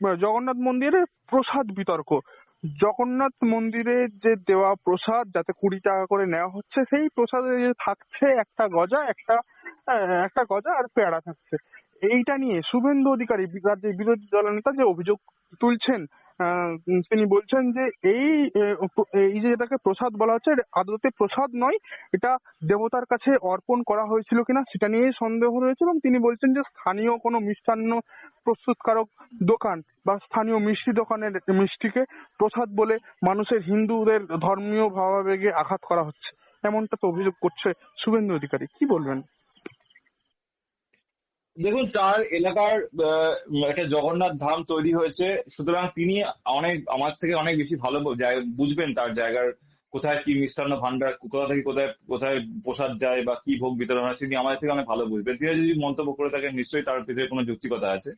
আহ, জগন্নাথ মন্দিরে প্রসাদ বিতর্ক। জগন্নাথ মন্দিরে যে দেওয়া প্রসাদ যাতে কুড়ি টাকা করে নেওয়া হচ্ছে সেই প্রসাদে যে থাকছে একটা গজা একটা একটা গজা আর পেয়ারা থাকছে। এইটা নিয়ে শুভেন্দু অধিকারী বিরোধী দলনেতা যে অভিযোগ তুলছেন আহ, উম, তিনি বলছেন যে এই এই যে এটাকে প্রসাদ বলা হচ্ছে এটা আদতে প্রসাদ নয় এটা দেবতার কাছে অর্পণ করা হয়েছিল কিনা সেটা নিয়েই সন্দেহ রয়েছে এবং তিনি বলছেন যে স্থানীয় কোনো মিষ্টান্ন প্রস্তুতকারক দোকান বা স্থানীয় মিষ্টি দোকানের মিষ্টিকে প্রসাদ বলে মানুষের হিন্দুদের ধর্মীয় ভাবাবেগে আঘাত করা হচ্ছে। এমনটা তো অভিযোগ করছে শুভেন্দু অধিকারী। কি বলবেন? দেখুন, চার এলাকার একটা জগন্নাথ ধাম তৈরি হয়েছে। সুতরাং তিনি অনেক, আমার থেকে অনেক বেশি ভালো বুঝবেন তার জায়গার, কোথায় কি মিষ্টান্ন ভান্ডার কোথা থেকে কোথায় কোথায় প্রসাদ যায় বা কি ভোগ বিতরণ হয় তিনি আমাদের থেকে অনেক ভালো বুঝবেন। তিনি যদি মন্তব্য করে থাকেন, নিশ্চয়ই তার ভিতরে কোনো যুক্তিকতা আছে।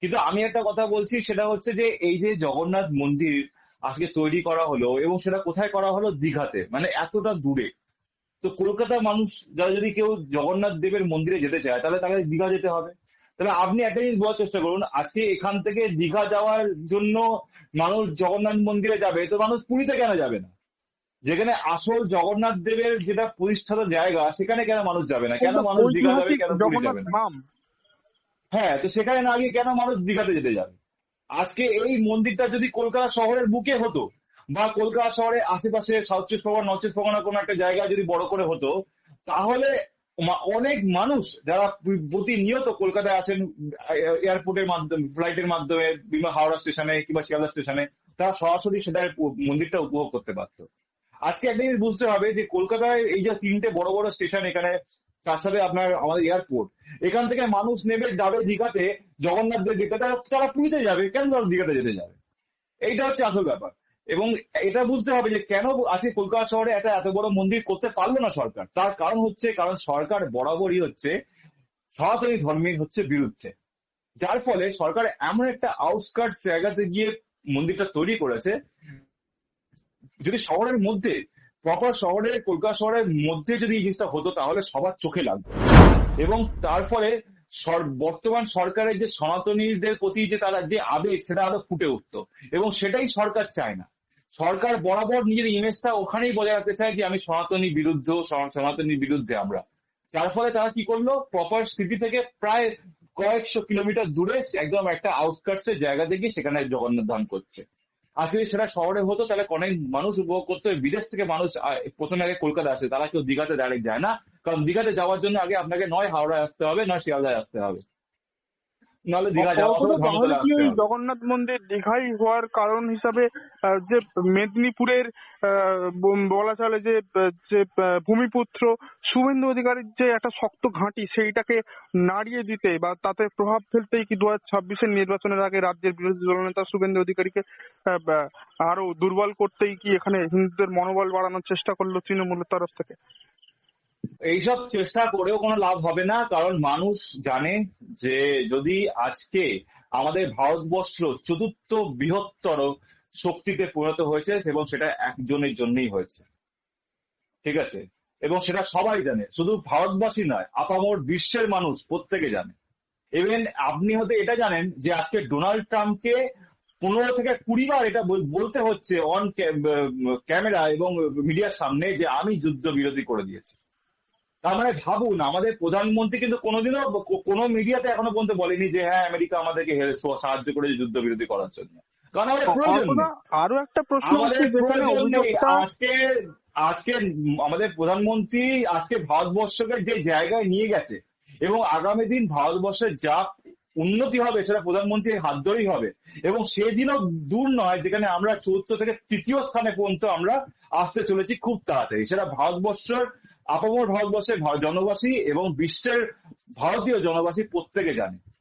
কিন্তু আমি একটা কথা বলছি, সেটা হচ্ছে যে, এই যে জগন্নাথ মন্দির আজকে তৈরি করা হলো এবং সেটা কোথায় করা হলো? দীঘাতে। মানে এতটা দূরে। তো কলকাতার মানুষ যারা যদি কেউ জগন্নাথ দেবের মন্দিরে যেতে চায় তাহলে তাকে দীঘা যেতে হবে। তাহলে আপনি একটা জিনিস বোঝার চেষ্টা করুন আজকে এখান থেকে দীঘা যাওয়ার জন্য মানুষ জগন্নাথ মন্দিরে যাবে তো মানুষ পুরীতে কেন যাবে না? যেখানে আসল জগন্নাথ দেবের যেটা প্রতিষ্ঠাত জায়গা সেখানে কেন মানুষ যাবে না? কেন মানুষ দীঘা যাবে কেন পুরী যাবে না? হ্যাঁ তো সেখানে না গিয়ে কেন মানুষ দীঘাতে যেতে যাবে? আজকে এই মন্দিরটা যদি কলকাতা শহরের বুকে হতো বা কলকাতা শহরে আশেপাশে সাউথ চব্বিশ পরগনা নর্থ চব্বিশ পরগনা কোনো একটা জায়গায় যদি বড় করে হতো, তাহলে অনেক মানুষ যারা প্রতিনিয়ত কলকাতায় আসেন এয়ারপোর্টের মাধ্যমে ফ্লাইটের মাধ্যমে বিমা হাওড়া স্টেশনে কিংবা শিয়ালদা স্টেশনে, তারা সরাসরি সেটা মন্দিরটা উপভোগ করতে পারতো। আজকে একটা জিনিস বুঝতে হবে যে কলকাতায় এই যে তিনটে বড় বড় স্টেশন এখানে, তার সাথে আপনার আমাদের এয়ারপোর্ট এখান থেকে মানুষ নেবে যাবে দীঘাতে জগন্নাথ দেব যেতে তারা তারা পুরীতে যাবে, কেন তারা দীঘাতে যেতে যাবে? এইটা হচ্ছে আসল ব্যাপার। এবং এটা বুঝতে হবে যে কেন আজকে কলকাতা শহরে একটা এত বড় মন্দির করতে পারল না সরকার? তার কারণ হচ্ছে, কারণ সরকার বরাবরই হচ্ছে সনাতনী ধর্মের হচ্ছে বিরুদ্ধে। যার ফলে সরকার এমন একটা আউটস্কার্টস জায়গাতে গিয়ে মন্দিরটা তৈরি করেছে, যদি শহরের মধ্যে প্রপার শহরে, কলকাতা শহরের মধ্যে যদি এই জিনিসটা হতো, তাহলে সবার চোখে লাগতো। এবং তার ফলে বর্তমান সরকারের যে সনাতনীদের প্রতি যে তারা যে আবেগ, সেটা আরও ফুটে উঠতো। এবং সেটাই সরকার চায় না। সরকার বরাবর নিজের ইমেজটা ওখানেই বজায় রাখতে চায় যে আমি সনাতনী বিরুদ্ধ সনাতনী বিরুদ্ধে আমরা। যার ফলে তারা কি করল? প্রপার সিটি থেকে প্রায় কয়েকশো কিলোমিটার দূরে একদম একটা আউটস্কার্টস এর জায়গা থেকে সেখানে জগন্নাথ ধাম করছে। আর যদি সেটা শহরে হতো, তাহলে অনেক মানুষ উপভোগ করতো। বিদেশ থেকে মানুষ প্রথমে আগে কলকাতা আসে। তারা কেউ দীঘাতে ডাইরেক্ট যায় না। কারণ দীঘাতে যাওয়ার জন্য আগে আপনাকে নয় হাওড়ায় আসতে হবে, নয় শিয়ালদায় আসতে হবে। নাহলে দীঘা যাওয়া জগন্নাথ মন্দির দীঘাই হওয়ার কারণ হিসাবে যে মেদিনীপুরের বলা চলে যে যে ভূমিপুত্র শুভেন্দু অধিকারীর যে একটা শক্ত ঘাঁটি সেইটাকে নাড়িয়ে দিতে বা তাতে প্রভাব ফেলতেই কি দু হাজার ছাব্বিশের নির্বাচনের আগে রাজ্যের বিরোধী দলনেতা শুভেন্দু অধিকারীকে আহ, আরও দুর্বল করতেই কি এখানে হিন্দুদের মনোবল বাড়ানোর চেষ্টা করল তৃণমূলের তরফ থেকে? এইসব চেষ্টা করেও কোনো লাভ হবে না, কারণ মানুষ জানে যে যদি আজকে আমাদের ভারতবর্ষ চতুর্থ বৃহত্তর শক্তিতে পরিণত হয়েছে এবং সেটা একজনের জন্যই হয়েছে। ঠিক আছে? এবং সেটা সবাই জানে, শুধু ভারতবাসী নয়, আপামর বিশ্বের মানুষ প্রত্যেকে জানে। ইভেন আপনি হয়তো এটা জানেন যে আজকে ডোনাল্ড ট্রাম্পকে পনেরো থেকে কুড়ি বার এটা বলতে হচ্ছে অন ক্যামেরা এবং মিডিয়ার সামনে যে আমি যুদ্ধ বিরোধী করে দিয়েছি। তার মানে ভাবুন আমাদের প্রধানমন্ত্রী কিন্তু কোনোদিনও কোনো মিডিয়াতে এখনও পর্যন্ত বলেনি যে হ্যাঁ আমেরিকা আমাদেরকে হেল্প সাহায্য করেছে যুদ্ধ বিরোধী করার জন্য। কারণ আমাদের প্রয়োজন আরও একটা প্রশ্ন আজকে আজকে আমাদের প্রধানমন্ত্রী আজকে ভারতবর্ষকে যে জায়গায় নিয়ে গেছে এবং আগামী দিন ভারতবর্ষের যা উন্নতি হবে সেটা প্রধানমন্ত্রীর হাত ধরেই হবে এবং সেদিনও দূর নয় যেখানে আমরা চতুর্থ থেকে তৃতীয় স্থানে পর্যন্ত আমরা আসতে চলেছি খুব তাড়াতাড়ি। সেটা ভারতবর্ষের আপামর ভারতবর্ষের জনবাসী এবং বিশ্বের ভারতীয় জনবাসী প্রত্যেকে জানে।